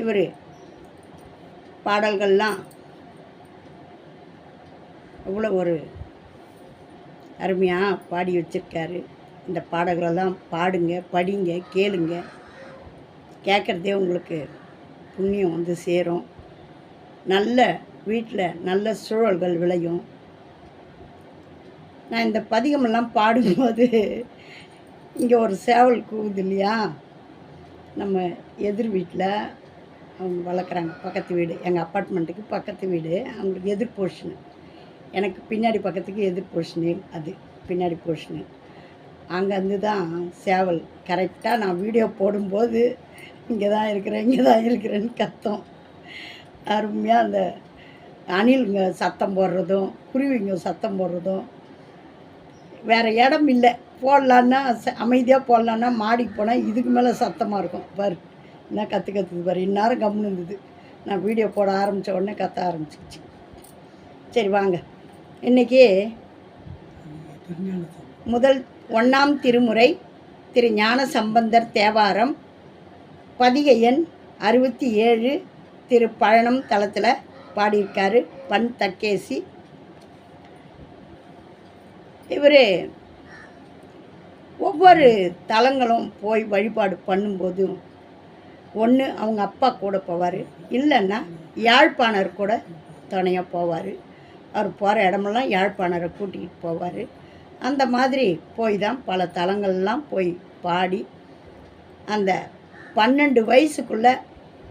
இவர் பாடல்கள்லாம் அவ்வளோ ஒரு அருமையாக பாடி வச்சிருக்காரு. இந்த பாடல்களெல்லாம் பாடுங்க படிங்க கேளுங்க. கேட்குறதே உங்களுக்கு புண்ணியம் வந்து சேரும். நல்ல வீட்டில் நல்ல சூழல்கள் விளையும். நான் இந்த பதிகமெல்லாம் பாடும்போது இங்கே ஒரு சேவல் கூவுது இல்லையா? நம்ம எதிர் வீட்டில் அவங்க வளர்க்குறாங்க. பக்கத்து வீடு. எங்கள் அப்பார்ட்மெண்ட்டுக்கு பக்கத்து வீடு. அவங்களுக்கு எதிர் போர்ஷனு எனக்கு பின்னாடி பக்கத்துக்கு எதிர் போர்ஷனு அது. பின்னாடி போர்ஷனு அங்கேருந்து தான் சேவல். கரெக்டாக நான் வீடியோ போடும்போது இங்கே தான் இருக்கிறேன் இங்கே தான் இருக்கிறேன்னு கத்தம். அருமையாக அந்த அணிலுங்க சத்தம் போடுறதும் குருவிங்க சத்தம் போடுறதும். வேறு இடம் இல்லை. போடலான்னா அமைதியாக போடலான்னா மாடிக்கு போனால் இதுக்கு மேலே சத்தமாக இருக்கும். பாரு. என்ன கற்று கற்றுது பாரு. இந்நேரம் கம்முன்னு இருந்தது. நான் வீடியோ போட ஆரம்பித்த உடனே கத்த ஆரம்பிச்சிச்சு. சரி வாங்க. இன்றைக்கி முதல் ஒன்றாம் திருமுறை திரு ஞான சம்பந்தர் தேவாரம் பதிக எண் அறுபத்தி ஏழு திரு பழனம் தளத்தில் பாடியிருக்காரு பன் தக்கேசி. இவர் ஒவ்வொரு தலங்களும் போய் வழிபாடு பண்ணும்போதும் ஒன்று அவங்க அப்பா கூட போவார். இல்லைன்னா யாழ்ப்பாணர் கூட துணையாக போவார். அவர் போகிற இடமெல்லாம் யாழ்ப்பாணரை கூட்டிகிட்டு போவார். அந்த மாதிரி போய் தான் பல தலங்கள்லாம் போய் பாடி அந்த பன்னெண்டு வயசுக்குள்ளே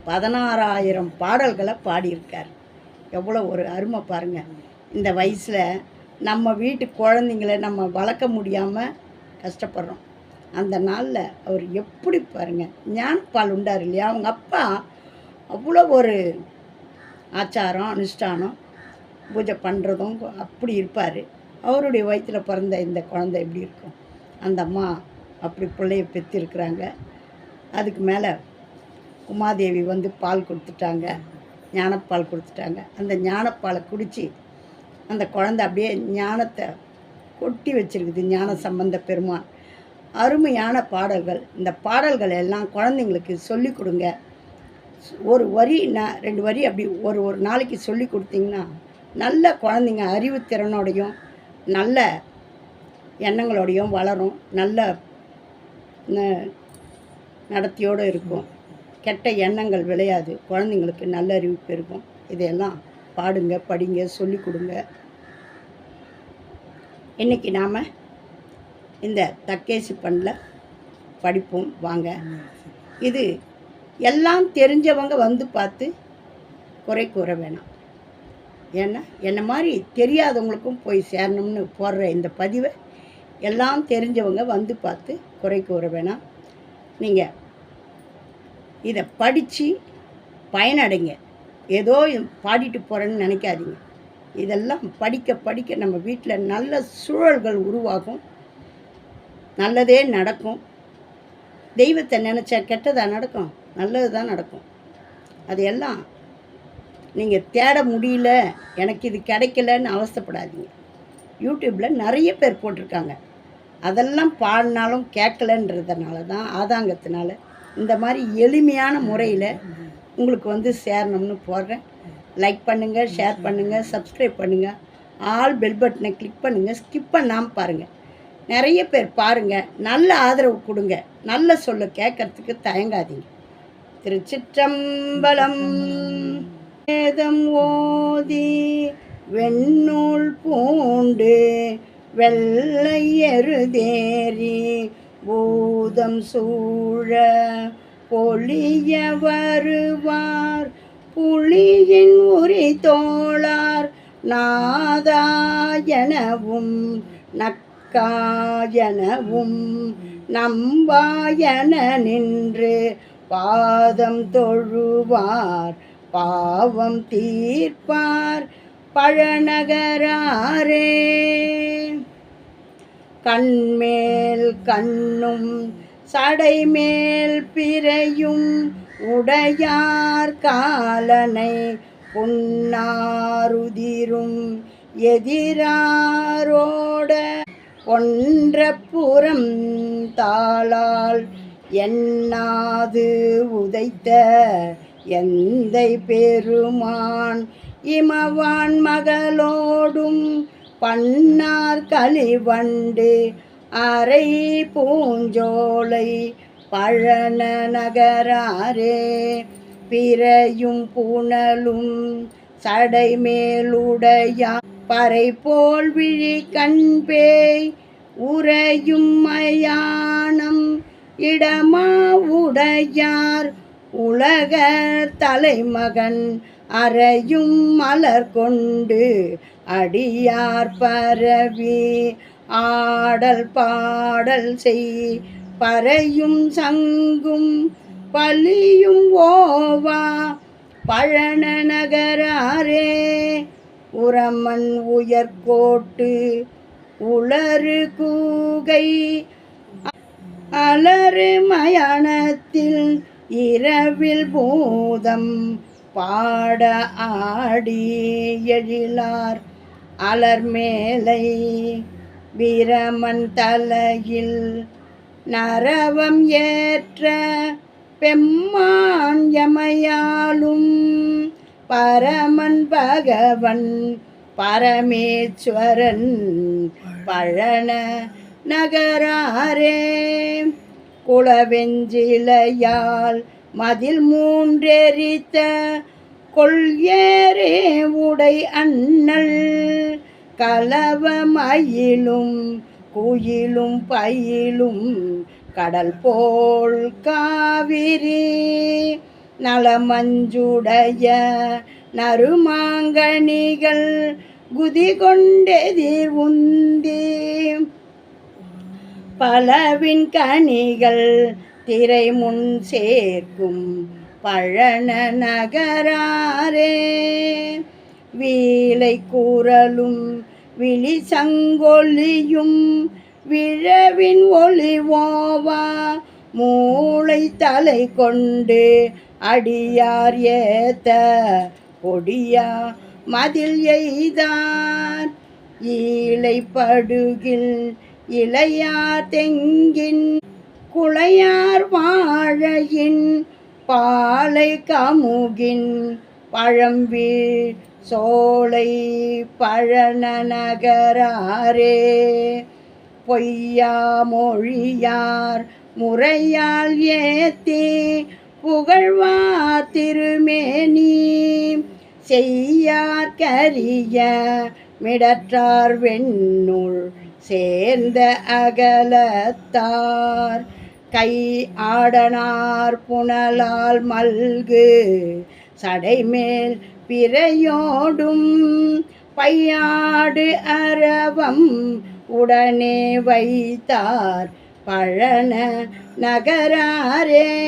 பதினாறாயிரம் பாடல்களை பாடியிருக்கார். எவ்வளோ ஒரு அருமை பாருங்கள் இந்த வயசில் நம்ம வீட்டு குழந்தைங்கள நம்ம வளர்க்க முடியாமல் கஷ்டப்படுறோம். அந்த நாளில் அவர் எப்படி பாருங்கள் ஞானப்பால் உண்டார் இல்லையா? அவங்க அப்பா அவ்வளோ ஒரு ஆச்சாரம் அனுஷ்டானம் பூஜை பண்ணுறதும் அப்படி இருப்பார். அவருடைய வயிற்றில் பிறந்த இந்த குழந்தை எப்படி இருக்கும்? அந்த அம்மா அப்படி பிள்ளைய பெற்றிருக்கிறாங்க அதுக்கு மேலே உமாதேவி வந்து பால் கொடுத்துட்டாங்க ஞானப்பால் கொடுத்துட்டாங்க. அந்த ஞானப்பாலை குடித்து அந்த குழந்தை அப்படியே ஞானத்தை கொட்டி வச்சிருக்குது ஞான சம்பந்த பெருமான் அருமையான பாடல்கள். இந்த பாடல்கள் எல்லாம் குழந்தைங்களுக்கு சொல்லி கொடுங்க. ஒரு வரி நான் ரெண்டு வரி அப்படி ஒரு ஒரு நாளைக்கு சொல்லி கொடுத்தீங்கன்னா நல்ல குழந்தைங்க அறிவுத்திறனோடையும் நல்ல எண்ணங்களோடையும் வளரும். நல்ல நடத்தியோடு இருக்கும். கெட்ட எண்ணங்கள் விளையாது. குழந்தைங்களுக்கு நல்ல அறிவிப்பு இருக்கும் இதையெல்லாம் பாடுங்க படிங்க சொல்லி கொடுங்க. இன்றைக்கி நாம் இந்த தக்கேசி பண்ணில் படிப்போம் வாங்க. இது எல்லாம் தெரிஞ்சவங்க வந்து பார்த்து குறை கூற வேணாம். ஏன்னா என்ன மாதிரி தெரியாதவங்களுக்கும் போய் சேரணும்னு போடுற இந்த பதிவை எல்லாம் தெரிஞ்சவங்க வந்து பார்த்து குறை கூற வேணாம். நீங்கள் இதை படித்து பயனடைங்க. ஏதோ பாடிட்டு போகிறேன்னு நினைக்காதீங்க. இதெல்லாம் படிக்க படிக்க நம்ம வீட்டில் நல்ல சூழல்கள் உருவாகும். நல்லதே நடக்கும். தெய்வத்தை நினச்சா கெட்டதாக நடக்கும்? நல்லது தான் நடக்கும். அதையெல்லாம் நீங்கள் தேட முடியல எனக்கு இது கிடைக்கலன்னு அவஸ்தைப்படாதீங்க. யூடியூப்பில் நிறைய பேர் போட்டிருக்காங்க. அதெல்லாம் பாடினாலும் கேட்கலன்றதுனால தான் ஆதாங்கத்தினால இந்த மாதிரி எளிமையான முறையில் உங்களுக்கு வந்து சேரணும்னு போடுறேன் லைக் பண்ணுங்கள் ஷேர் பண்ணுங்கள் சப்ஸ்கிரைப் பண்ணுங்கள் ஆல் பெல் பட்டனை கிளிக் பண்ணுங்கள் ஸ்கிப் பண்ணாமல் பாருங்கள் நிறைய பேர் பாருங்கள் நல்ல ஆதரவு கொடுங்க. நல்ல சொல்ல கேட்கறதுக்கு தயங்காதீங்க. திருச்சிற்றம்பலம் வேதம் ஓதி வெண்ணூல் பூண்டு வெள்ளையருதேரி பூதம் சூழ பொழிய வருவார். புலியின் உரி தோளார் நாதாயனவும் நக் காயனவும் நம்பாயன நின்று பாதம் தொழுவார் பாவம் தீர்ப்பார் பழநகராரே. கண்மேல் கண்ணும் சடைமேல் பிறையும் உடையார் காலனை புன்னாருதிரும் எதிராரோட ஒன்றப்புறம் தாளால் எண்ணாது உதைத்த எந்தை பெருமான்? இமவான் மகளோடும் பன்னார் கலிவண்டு அரை பூஞ்சோலை பழன நகராரே. பிறையும் புனலும் சடைமேலுடையா பறை போல் விழி கண்பேய் உறையும் மயானம் இடமா உடையார் உலக தலைமகன் அறையும் மலர் கொண்டு அடியார் பரவி ஆடல் பாடல் செய் பறையும் சங்கும் பலியும் ஓவா பழன நகராரே உரமன் உயர்கோட்டு உளறு கூகை அலறு மயானத்தில் இரவில் பூதம் பாட ஆடி எழிலார் அலர் மேலை வீரமன் தலையில் நரவம் ஏற்ற பெம்மான் யமையாலும் பரமன் பகவன் பரமேஸ்வரன் பழன நகராரே. குளவெஞ்சிலையால் மதில் மூன்றெரித்த கொள்யேரே உடை அண்ணல். கலவமயிலும் குயிலும் பயிலும் கடல் போல் காவிரி. நலமஞ்சுடைய நறுமாங்கனிகள் குதி கொண்டெதிர் உந்தி. பலவின் கனிகள் திரை முன் சேர்க்கும் பழன நகராரே. வீலை கூறலும் விழி சங்கொலியும் விழவின் ஒளிவோவா மூளை தலை கொண்டு அடியார் ஏத்த கொடியா மதில் எய்தான். ஈழைப்படுகில் இளையார் தெங்கின் குளையார் வாழையின் பாலை கமுகின் பழம்பீழ் சோலை பழனநகராரே பொய்யா மொழியார் முறையால் ஏத்தே புகழ்வார் திருமேனி. செய்யார் கரிய மிடற்றார் வெண்ணுள் சேர்ந்த அகலத்தார். கை ஆடனார் புனலால் மல்கு சடைமேல் பிறையோடும். பையாடு அரவம் உடனே வைத்தார் பழன நகராரே.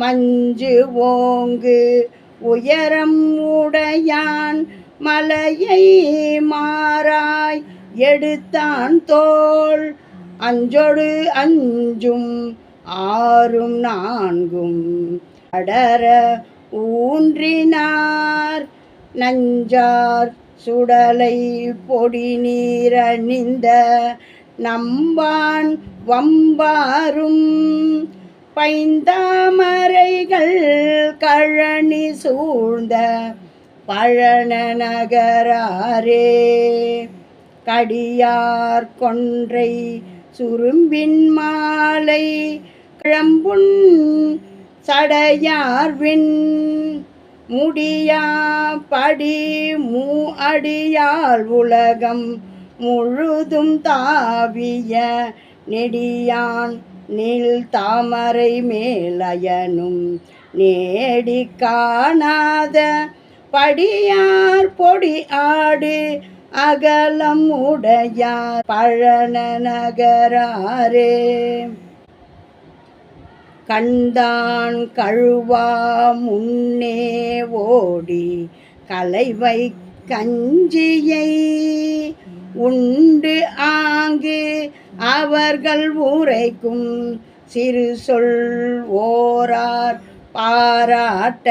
மஞ்சு ஓங்கு உயரம் உடையான் மலையை மாறாய் எடுத்தான் தோல் அஞ்சொடு அஞ்சும் ஆறும் நான்கும். அடர ஊன்றினார் நஞ்சார் சுடலை பொடி நீரணிந்த நம்பான் வம்பாரும். பைந்தாமரைகள் கழனி சூழ்ந்த பழன நகராரே கடியார் கொன்றை சுரும்பின் மாலை கிளம்புன் சடையார்வின் முடியா படி மூ அடியால் உலகம் முழுதும் தாவிய நெடியான் நீள் தாமரை மேலயனும் நேடி காணாத படியார் பொடி ஆடு அகலம் உடையார் பழன நகராரே. கண்டான் கழுவா முன்னே ஓடி கலைவை கஞ்சியை உண்டு ஆங்கே அவர்கள் உரைக்கும் சிறு சொல் ஓரார் பாராட்ட.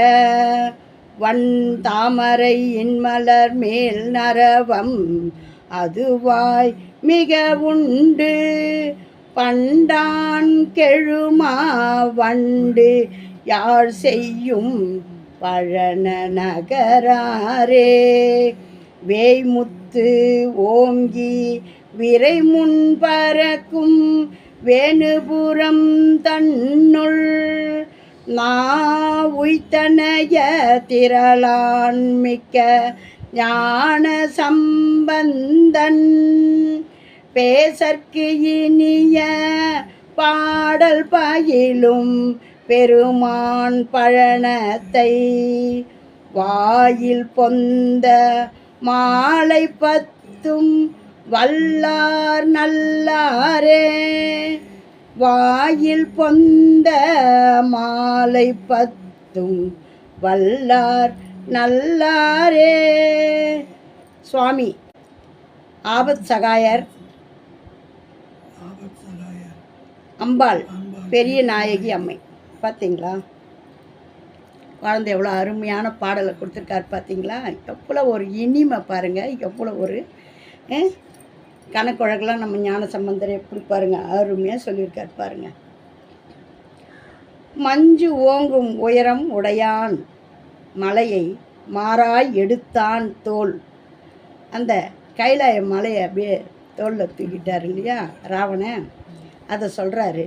வன் தாமரை இன்மலர் மேல் நரவம் அதுவாய் மிக உண்டு. பண்டான் கெழுமா வண்டு யார் செய்யும் பழன நகராரே. வேய்முத்து ஓங்கி விரை முன் பறக்கும் வேணுபுரம் தன்னுள் நா திரளான்மிக்க திரளான் மிக்க ஞான சம்பந்தன். பேசற்கு இனிய பாடல் பயிலும் பெருமான் பழனத்தை வாயில் பொந்த மாலை பத்தும் வல்லார் நல்லாரே. வாயில் பொந்த மாலை பத்தும் வல்லார் நல்லாரே. சுவாமி ஆபத் சகாயர். அம்பாள் பெரிய நாயகி அம்மை. பார்த்தீங்களா குழந்தை எவ்வளோ அருமையான பாடலை கொடுத்துருக்காரு பார்த்தீங்களா எவ்வளோ ஒரு இனிமை பாருங்கள் எவ்வளோ ஒரு கணக்குழக்கெல்லாம் நம்ம ஞான சம்பந்தர் எப்படி பாருங்கள் அருமையாக சொல்லியிருக்காரு பாருங்கள் மஞ்சு ஓங்கும் உயரம் உடையான் மலையை மாறாய் எடுத்தான் தோல். அந்த கைலாய மலையை அப்படியே தோளில் தூக்கிட்டார் இல்லையா ராவணன். அதை சொல்கிறாரு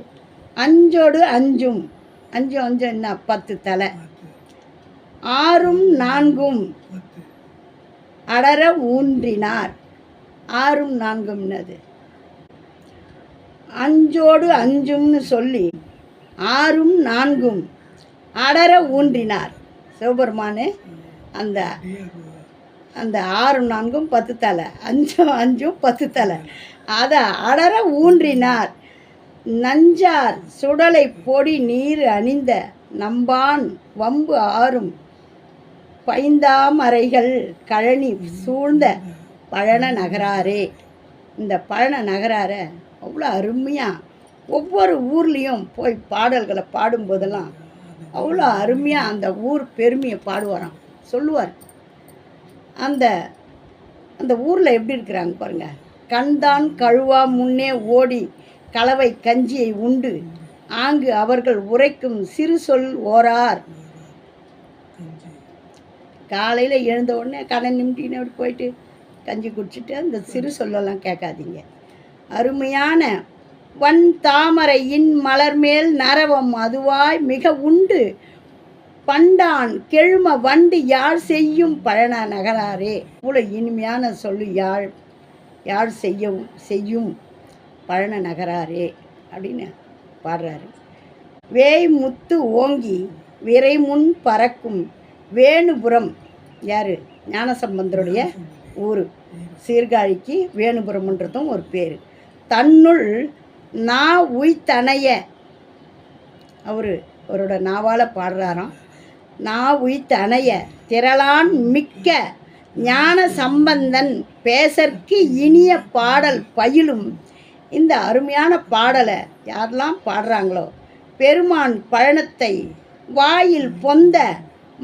அஞ்சோடு அஞ்சும். அஞ்சு அஞ்சு என்ன பத்து தலை. ஆறும் நான்கும் அடர ஊன்றினார். ஆறும் நான்கும்னது அஞ்சோடு அஞ்சும்னு சொல்லி ஆறும் நான்கும் அடர ஊன்றினார். சிவபெருமானு அந்த அந்த ஆறும் நான்கும் பத்து தலை அஞ்சும் அஞ்சும் பத்து தலை. அதை அடர ஊன்றினார். நஞ்சார் சுடலை பொடி நீர் அணிந்த நம்பான் வம்பு ஆறும் பைந்தாமரைகள் கழனி சூழ்ந்த பழன நகராரே. இந்த பழன நகரார அவ்வளோ அருமையாக ஒவ்வொரு ஊர்லேயும் போய் பாடல்களை பாடும்போதெல்லாம் அவ்வளோ அருமையாக அந்த ஊர் பெருமையை பாடுவாராம். சொல்லுவார். அந்த அந்த ஊரில் எப்படி இருக்கிறாங்க பாருங்கள் கண்தான் கழுவா முன்னே ஓடி கலவை கஞ்சியை உண்டு. ஆங்கு அவர்கள் உரைக்கும் சிறு சொல் ஓரார். காலையில் எழுந்த உடனே கடை நிமிட்டின்னு அப்படி போயிட்டு கஞ்சி குடிச்சிட்டு அந்த சிறு சொல்லெல்லாம் கேட்காதீங்க. அருமையான வன் தாமரையின் மலர்மேல் நரவம் அதுவாய் மிக உண்டு. பண்டான் கெழும வண்டு யாழ் செய்யும் பழன நகராரே. இவ்வளோ இனிமையான சொல்லு யாழ் யாழ் செய்யும் செய்யும் பழன நகராரே அப்படின்னு பாடுறாரு. வேய் முத்து ஓங்கி விரைமுன் பறக்கும் வேணுபுரம் யார்? ஞானசம்பந்தருடைய ஊர். சீர்காழிக்கு வேணுபுரம்ன்றதும் ஒரு பேர். தன்னுள் நா உய்தனைய அவர் அவரோட நாவால் பாடுறாராம். நா உய்தனைய திரளான் மிக்க ஞான சம்பந்தன் பேசற்கு இனிய பாடல் பயிலும். இந்த அருமையான பாடலை யாரெல்லாம் பாடுறாங்களோ? பெருமான் பழனத்தை வாயில் பொந்த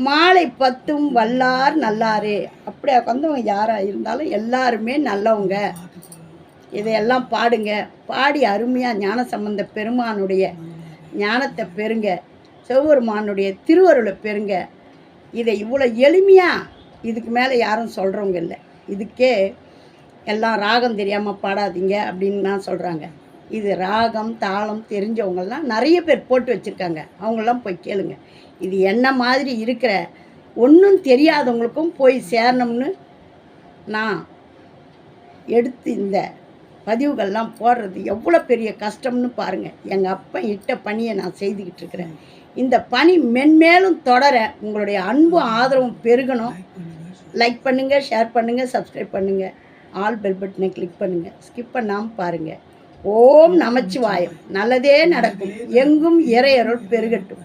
மாலை பத்தும் வல்லார் நல்லாரே. அப்படியா உட்காந்தவங்க யாராக இருந்தாலும் எல்லாருமே நல்லவங்க. இதையெல்லாம் பாடுங்க. பாடி அருமையாக ஞான சம்பந்த பெருமானுடைய ஞானத்தை பெறுங்க. சிவபெருமானுடைய திருவருளை பெறுங்க. இதை இவ்வளோ எளிமையாக இதுக்கு மேலே யாரும் சொல்கிறவங்க இல்லை. இதுக்கே எல்லாம் ராகம் தெரியாமல் பாடாதீங்க அப்படின்னு தான் சொல்கிறாங்க இது ராகம் தாளம் தெரிஞ்சவங்கள்லாம் நிறைய பேர் போட்டு வச்சுருக்காங்க. அவங்களாம் போய் கேளுங்க. இது என்ன மாதிரி இருக்கிற ஒன்றும் தெரியாதவங்களுக்கும் போய் சேரணும்னு நான் எடுத்து இந்த பதிவுகள்லாம் போடுறது எவ்வளோ பெரிய கஷ்டம்னு பாருங்கள் எங்கள் அப்பா இட்ட பணியை நான் செய்துக்கிட்டு இருக்கிறேன். இந்த பணி மென்மேலும் தொடர உங்களுடைய அன்பும் ஆதரவும் பெருகணும். லைக் பண்ணுங்கள் ஷேர் பண்ணுங்கள் சப்ஸ்கிரைப் பண்ணுங்கள் ஆல் பெல் பட்டனை கிளிக் பண்ணுங்கள் ஸ்கிப் பண்ணாமல் பாருங்கள் ஓம் நமச்சிவாயம். நல்லதே நடக்கும். எங்கும் இறையருள் பெருகட்டும்.